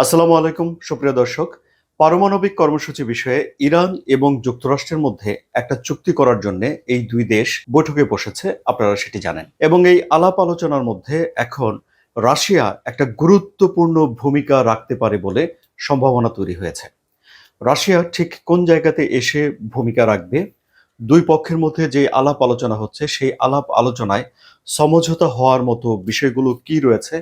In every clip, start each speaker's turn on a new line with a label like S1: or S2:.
S1: আসসালামু আলাইকুম, সুপ্রিয় দর্শক। পারমাণবিক কর্মসূচি বিষয়ে ইরান এবং যুক্তরাষ্ট্রের মধ্যে একটা চুক্তি করার জন্য এই দুই দেশ বৈঠকে বসেছে, আপনারা সেটি জানেন। এবং এই আলাপ আলোচনার মধ্যে এখন রাশিয়া একটা গুরুত্বপূর্ণ ভূমিকা রাখতে পারে বলে সম্ভাবনা তৈরি হয়েছে। রাশিয়া ঠিক কোন জায়গাতে এসে ভূমিকা রাখবে? দুই পক্ষের মধ্যে যে আলাপ আলোচনা হচ্ছে, সেই আলাপ আলোচনায় সমঝোতা হওয়ার মতো বিষয়গুলো কি রয়েছে?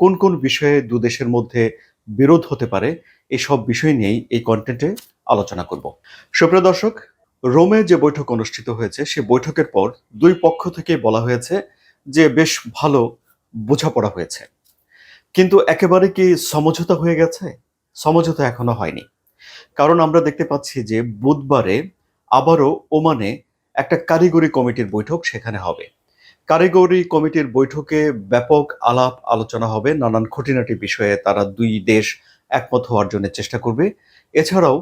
S1: কোন কোন বিষয়ে দু দেশের মধ্যে বিরোধ হতে পারে, এসব বিষয় নিয়েই এই কন্টেন্টে আলোচনা করব। সুপ্রিয় দর্শক রোমে যে বৈঠক অনুষ্ঠিত হয়েছে, সে বৈঠকের পর দুই পক্ষ থেকে বলা হয়েছে যে বেশ ভালো বোঝাপড়া হয়েছে। কিন্তু একেবারে কি সমঝোতা হয়ে গেছে? সমঝোতা এখনও হয়নি। কারণ আমরা দেখতে পাচ্ছি যে বুধবারে আবারও ওমানে একটা কারিগরি কমিটির বৈঠক সেখানে হবে। কারিগরি কমিটির বৈঠকে ব্যাপক আলাপ আলোচনা হবে। নানান খুঁটিনাটি বিষয়ে তারা দুই দেশ একমত হওয়ার জন্য চেষ্টা করবে। এছাড়াও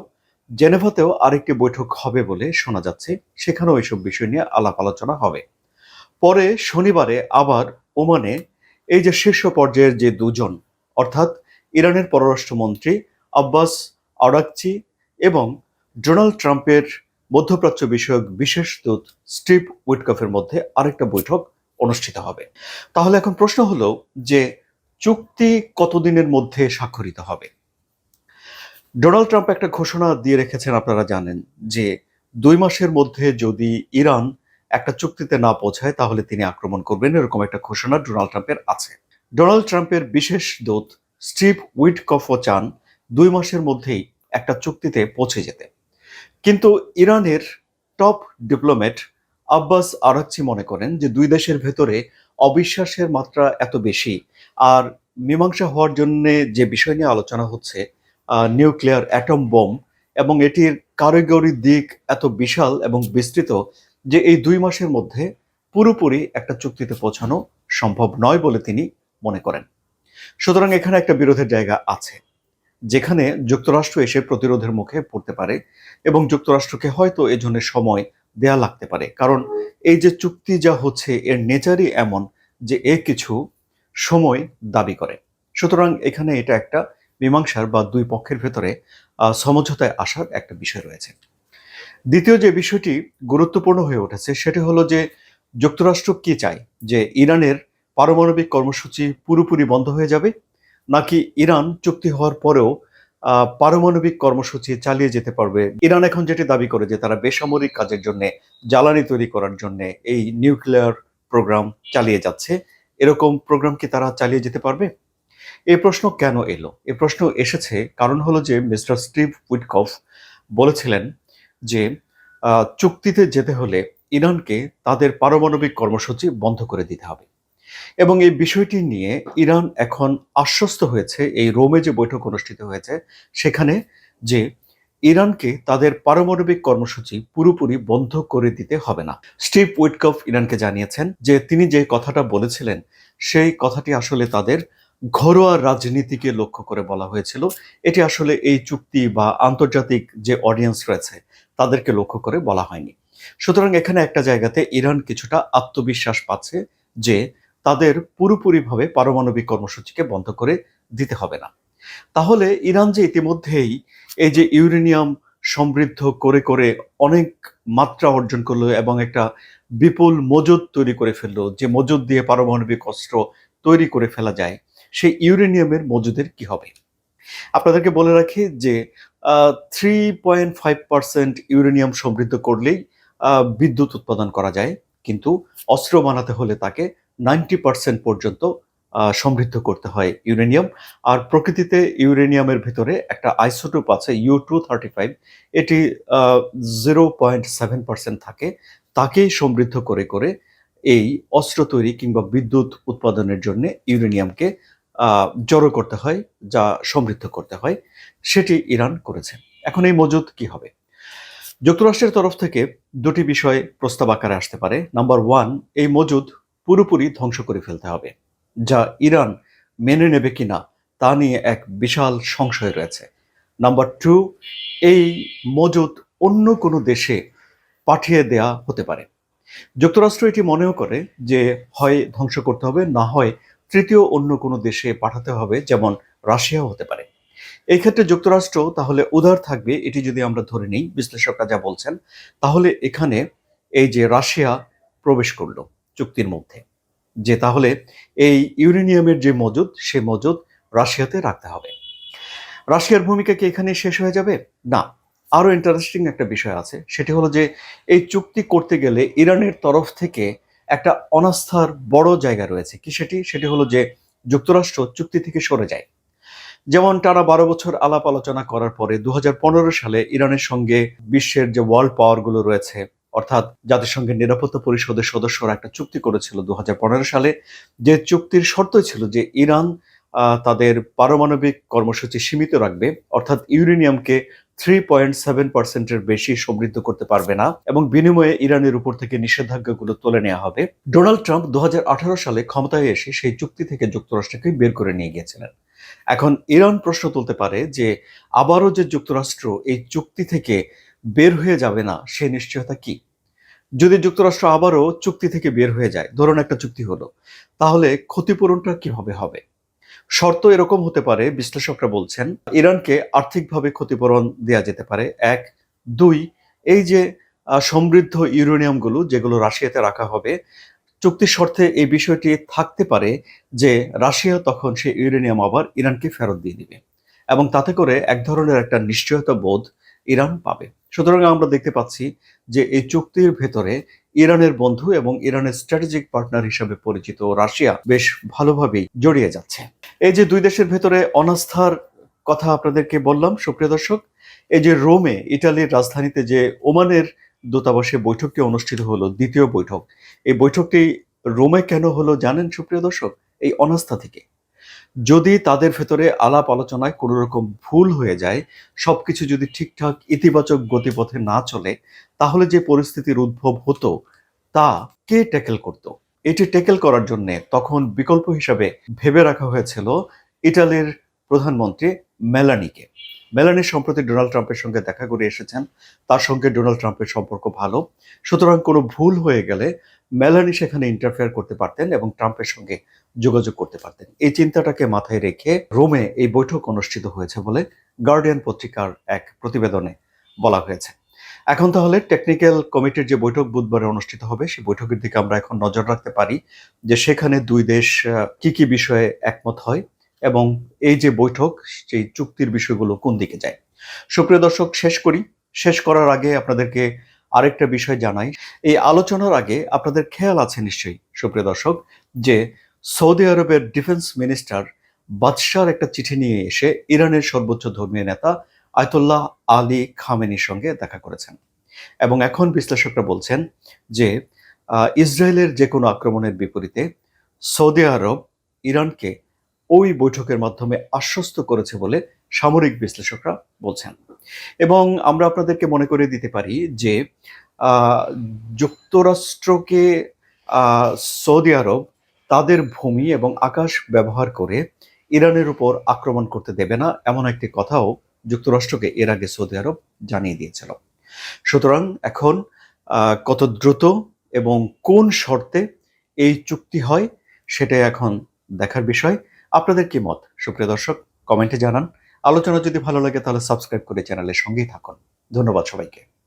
S1: জেনেভাতেও আরেকটি বৈঠক হবে বলে শোনা যাচ্ছে। সেখানেও এইসব বিষয় নিয়ে আলাপ আলোচনা হবে। পরে শনিবারে আবার ওমানে এই যে শীর্ষ পর্যায়ের যে দুজন, অর্থাৎ ইরানের পররাষ্ট্রমন্ত্রী আব্বাস আরাকচি এবং ডোনাল্ড ট্রাম্পের মধ্যপ্রাচ্য বিষয়ক বিশেষ দূত স্টিভ উইটকফের মধ্যে আরেকটা বৈঠক অনুষ্ঠিত হবে। তাহলে এখন প্রশ্ন হলো যে চুক্তি কতদিনের মধ্যে স্বাক্ষরিত হবে? ডোনাল্ড ট্রাম্প একটা ঘোষণা দিয়ে রেখেছেন, আপনারা জানেন, যে দুই মাসের মধ্যে যদি ইরান একটা চুক্তিতে না পৌঁছায়, তাহলে তিনি আক্রমণ করবেন, এরকম একটা ঘোষণা ডোনাল্ড ট্রাম্পের আছে। ডোনাল্ড ট্রাম্পের বিশেষ দূত স্টিভ উইটকফও চান দুই মাসের মধ্যেই একটা চুক্তিতে পৌঁছে যেতে। কিন্তু ইরানের টপ ডিপ্লোম্যাট আব্বাস আরাকচি মনে করেন যে দুই দেশের ভেতরে অবিশ্বাসের মাত্রা এত বেশি। আর মীমাংসা হওয়ার জন্য যে বিষয় নিয়ে আলোচনা হচ্ছে নিউক্লিয়ার অ্যাটম বোম এবং এটির কারিগরি দিক এত বিশাল এবং বিস্তৃত যে এই দুই মাসের মধ্যে পুরোপুরি একটা চুক্তিতে পৌঁছানো সম্ভব নয় বলে তিনি মনে করেন। সুতরাং এখানে একটা বিরোধের জায়গা আছে। যেখানে যুক্তরাষ্ট্র এসে প্রতিরোধের মুখে পড়তে পারে এবং যুক্তরাষ্ট্রকে হয়তো এজন্য সময় দেয়া লাগতে পারে। কারণ এই যে চুক্তি যা হচ্ছে, এর নেচারই এমন যে এ কিছু সময় দাবি করে। সুতরাং এখানে এটা একটা মীমাংসার বা দুই পক্ষের ভেতরে সমঝোতায় আসার একটা বিষয় রয়েছে। দ্বিতীয় যে বিষয়টি গুরুত্বপূর্ণ হয়ে উঠেছে, সেটি হলো যে যুক্তরাষ্ট্র কি চায়? যে ইরানের পারমাণবিক কর্মসূচি পুরোপুরি বন্ধ হয়ে যাবে নাকি ইরান চুক্তি হওয়ার পরেও পারমাণবিক কর্মসূচি চালিয়ে যেতে পারবে? ইরান এখন যেটি দাবি করে যে তারা বেসামরিক কাজের জন্য, জ্বালানি তৈরি করার জন্য এই নিউক্লিয়ার প্রোগ্রাম চালিয়ে যাচ্ছে। এরকম প্রোগ্রাম কি তারা চালিয়ে যেতে পারবে? এই প্রশ্ন কেন এলো? এই প্রশ্ন এসেছে কারণ হলো যে মিস্টার স্টিভ উইটকফ বলেছিলেন যে চুক্তিতে যেতে হলে ইরানকে তাদের পারমাণবিক কর্মসূচি বন্ধ করে দিতে হবে। এবং এই বিষয়টি নিয়ে ইরান এখন আশ্বস্ত হয়েছে, এই রোমে যে বৈঠক অনুষ্ঠিত হয়েছে, সেখানে যে ইরানকে তাদের পারমাণবিক কর্মসূচি পুরোপুরি বন্ধ করে দিতে হবে না। স্টিভ উইটকফ ইরানকে জানিয়েছেন যে তিনি যে কথাটা বলেছিলেন, সেই কথাটি আসলে তাদের ঘরোয়া রাজনীতিকে লক্ষ্য করে বলা হয়েছিল। এটি আসলে এই চুক্তি বা আন্তর্জাতিক যে অডিয়েন্স রয়েছে, তাদেরকে লক্ষ্য করে বলা হয়নি। সুতরাং এখানে একটা জায়গাতে ইরান কিছুটা আত্মবিশ্বাস পাচ্ছে যে তাদের পুরোপুরিভাবে পারমাণবিক কর্মসূচিকে বন্ধ করে দিতে হবে না। তাহলে ইরান যে ইতিমধ্যেই এই যে ইউরেনিয়াম সমৃদ্ধ করে করে অনেক মাত্রা অর্জন করল এবং একটা বিপুল মজুদ তৈরি করে ফেলল, যে মজুদ দিয়ে পারমাণবিক অস্ত্র তৈরি করে ফেলা যায়, সেই ইউরেনিয়ামের মজুদের কি হবে? আপনাদেরকে বলে রাখি যে three point five percent uranium সমৃদ্ধ করলেই বিদ্যুৎ উৎপাদন করা যায়, কিন্তু অস্ত্র বানাতে হলে তাকে নাইনটি পার্সেন্ট পর্যন্ত সমৃদ্ধ করতে হয় ইউরেনিয়াম। আর প্রকৃতিতে ইউরেনিয়ামের ভিতরে একটা আইসোটোপ আছে, ইউ টু থার্টি ফাইভ। এটি জিরো পয়েন্ট সেভেন পার্সেন্ট থাকে। তাকেই সমৃদ্ধ করে করে এই অস্ত্র তৈরি কিংবা বিদ্যুৎ উৎপাদনের জন্য ইউরেনিয়ামকে জড়ো করতে হয়, যা সমৃদ্ধ করতে হয়। সেটি ইরান করেছে। এখন এই মজুদ কি হবে? যুক্তরাষ্ট্রের তরফ থেকে দুটি বিষয় প্রস্তাব আকারে আসতে পারে। নাম্বার ওয়ান, এই মজুদ পুরোপুরি ধ্বংস করে ফেলতে হবে, যা ইরান মেনে নেবে কিনা তা নিয়ে এক বিশাল সংশয় রয়েছে। নাম্বার টু এই মজুদ অন্য কোনো দেশে পাঠিয়ে দেয়া হতে পারে। যুক্তরাষ্ট্র এটি মনেও করে যে হয় ধ্বংস করতে হবে, না হয় তৃতীয় অন্য কোনো দেশে পাঠাতে হবে, যেমন রাশিয়াও হতে পারে। এই ক্ষেত্রে যুক্তরাষ্ট্র তাহলে উদার থাকবে, এটি যদি আমরা ধরে নিই, বিশ্লেষকরা যা বলছেন, তাহলে এখানে এই যে রাশিয়া প্রবেশ করল। চুক্তির মধ্যে, যে তাহলে এই ইউরেনিয়ামের যে মজুদ, সে মজুদ রাশিয়াতে রাখতে হবে। রাশিয়ার ভূমিকা কি এখানে শেষ হয়ে যাবে? না। আরও ইন্টারেস্টিং একটা বিষয় আছে, সেটি হলো যে এই চুক্তি করতে গেলে ইরানের তরফ থেকে একটা অনাস্থার বড় জায়গা রয়েছে। কি সেটি? সেটি হলো যে যুক্তরাষ্ট্র চুক্তি থেকে সরে যায়। যেমন টানা বারো বছর আলাপ আলোচনা করার পরে দু হাজার পনেরো সালে ইরানের সঙ্গে বিশ্বের যে ওয়ার্ল্ড পাওয়ারগুলো রয়েছে অর্থাৎ জাতিসংঘের নিরাপত্তা পরিষদের সদস্যরা একটা চুক্তি করেছিল দুহাজার পনেরো সালে। যে চুক্তির শর্ত ছিল যে ইরান তাদের পারমাণবিক কর্মসূচি সীমিত রাখবে, অর্থাৎ ইউরেনিয়ামকে থ্রি পয়েন্ট সেভেন পার্সেন্টের বেশি সমৃদ্ধ করতে পারবে না এবং বিনিময়ে ইরানের উপর থেকে নিষেধাজ্ঞাগুলো তুলে নেওয়া হবে। ডোনাল্ড ট্রাম্প দু হাজার আঠারো সালে ক্ষমতায় এসে সেই চুক্তি থেকে যুক্তরাষ্ট্রকে বের করে নিয়ে গিয়েছিলেন। এখন ইরান প্রশ্ন তুলতে পারে যে আবারও যে যুক্তরাষ্ট্র এই চুক্তি থেকে বের হয়ে যাবে না সে নিশ্চয়তা কি? যদি যুক্তরাষ্ট্র আবারও চুক্তি থেকে বের হয়ে যায়, ধরুন একটা চুক্তি হলো, তাহলে ক্ষতিপূরণটা কীভাবে হবে? শর্ত এরকম হতে পারে, বিশ্লেষকরা বলছেন, ইরানকে আর্থিকভাবে ক্ষতিপূরণ দেওয়া যেতে পারে। এক। দুই, এই যে সমৃদ্ধ ইউরেনিয়ামগুলো, যেগুলো রাশিয়াতে রাখা হবে, চুক্তির শর্তে এই বিষয়টি থাকতে পারে যে, রাশিয়া তখন সে ইউরেনিয়াম আবার ইরানকে ফেরত দিয়ে দিবে। এবং তাতে করে এক ধরনের একটা নিশ্চয়তা বোধ ইরান পাবে। সুতরাং আমরা দেখতে পাচ্ছি যে এই চুক্তির ভেতরে ইরানের বন্ধু এবং ইরানের স্ট্র্যাটেজিক পার্টনার হিসেবে পরিচিত রাশিয়া বেশ ভালোভাবেই জড়িয়ে যাচ্ছে। এই যে দুই দেশের ভেতরে অনাস্থার কথা আপনাদেরকে বললাম, সুপ্রিয় দর্শক, এই যে রোমে ইটালির রাজধানীতে যে ওমানের দূতাবাসে বৈঠকটি অনুষ্ঠিত হলো, দ্বিতীয় বৈঠক, এই বৈঠকটি রোমে কেন হলো জানেন সুপ্রিয় দর্শক? এই অনাস্থা থেকে। যদি তাদের ভেতরে আলাপ আলোচনায় কোনো রকম ভুল হয়ে যায়, সবকিছু যদি ঠিকঠাক ইতিবাচক গতিপথে না চলে, তাহলে যে পরিস্থিতির উদ্ভব হতো, তা কে ট্যাকেল করত? এটি ট্যাকেল করার জন্য তখন বিকল্প হিসাবে ভেবে রাখা হয়েছিল ইটালির প্রধানমন্ত্রী মেলানিকে। মেলানি সম্প্রতি ডোনাল্ড ট্রাম্পের সঙ্গে দেখা করে এসেছেন, তার সঙ্গে ডোনাল্ড ট্রাম্পের সম্পর্ক ভালো। সুতরাং কোনো ভুল হয়ে গেলে মেলানি সেখানে ইন্টারফেয়ার করতে পারতেন এবং ট্রাম্পের সঙ্গে যোগাযোগ করতে পারতেন। এই চিন্তাটাকে মাথায় রেখে রোমে এই বৈঠক অনুষ্ঠিত হয়েছে বলে গার্ডিয়ান পত্রিকার এক প্রতিবেদনে বলা হয়েছে। এখন তাহলে টেকনিক্যাল কমিটির যে বৈঠক বুধবারে অনুষ্ঠিত হবে সেই বৈঠকের দিকে আমরা এখন নজর রাখতে পারি যে সেখানে দুই দেশ কি কি বিষয়ে একমত হয় এবং এই যে বৈঠক, সেই চুক্তির বিষয়গুলো কোন দিকে যায়। সুপ্রিয় দর্শক, শেষ করি। শেষ করার আগে আপনাদেরকে আরেকটা বিষয় জানাই। এই আলোচনার আগে আপনাদের খেয়াল আছে নিশ্চয়ই, সুপ্রিয় দর্শক, যে সৌদি আরবের ডিফেন্স মিনিস্টার বাদশার একটা চিঠি নিয়ে এসে ইরানের সর্বোচ্চ ধর্মীয় নেতা আয়তুল্লাহ আলী খামেনির সঙ্গে দেখা করেছেন। এবং এখন বিশ্লেষকরা বলছেন যে ইসরায়েলের যে কোনো আক্রমণের বিপরীতে সৌদি আরব ইরানকে ওই বৈঠকের মাধ্যমে আশ্বস্ত করেছে বলে সামরিক বিশ্লেষকরা বলছেন। এবং আমরা আপনাদেরকে মনে করে দিতে পারি যে যুক্তরাষ্ট্রকে সৌদি আরব তাদের ভূমি এবং আকাশ ব্যবহার করে ইরানের উপর আক্রমণ করতে দেবে না এমন একটি কথাও যুক্তরাষ্ট্রকে এর আগে সৌদি আরব জানিয়ে দিয়েছিল। সুতরাং এখন কত দ্রুত এবং কোন শর্তে এই চুক্তি হয় সেটাই এখন দেখার বিষয়। আপনাদের কি মত? সুপ্রিয় দর্শক, কমেন্টে জানান। আলোচনা যদি ভালো লাগে তাহলে সাবস্ক্রাইব করে চ্যানেলের সঙ্গেই থাকুন। ধন্যবাদ সবাইকে।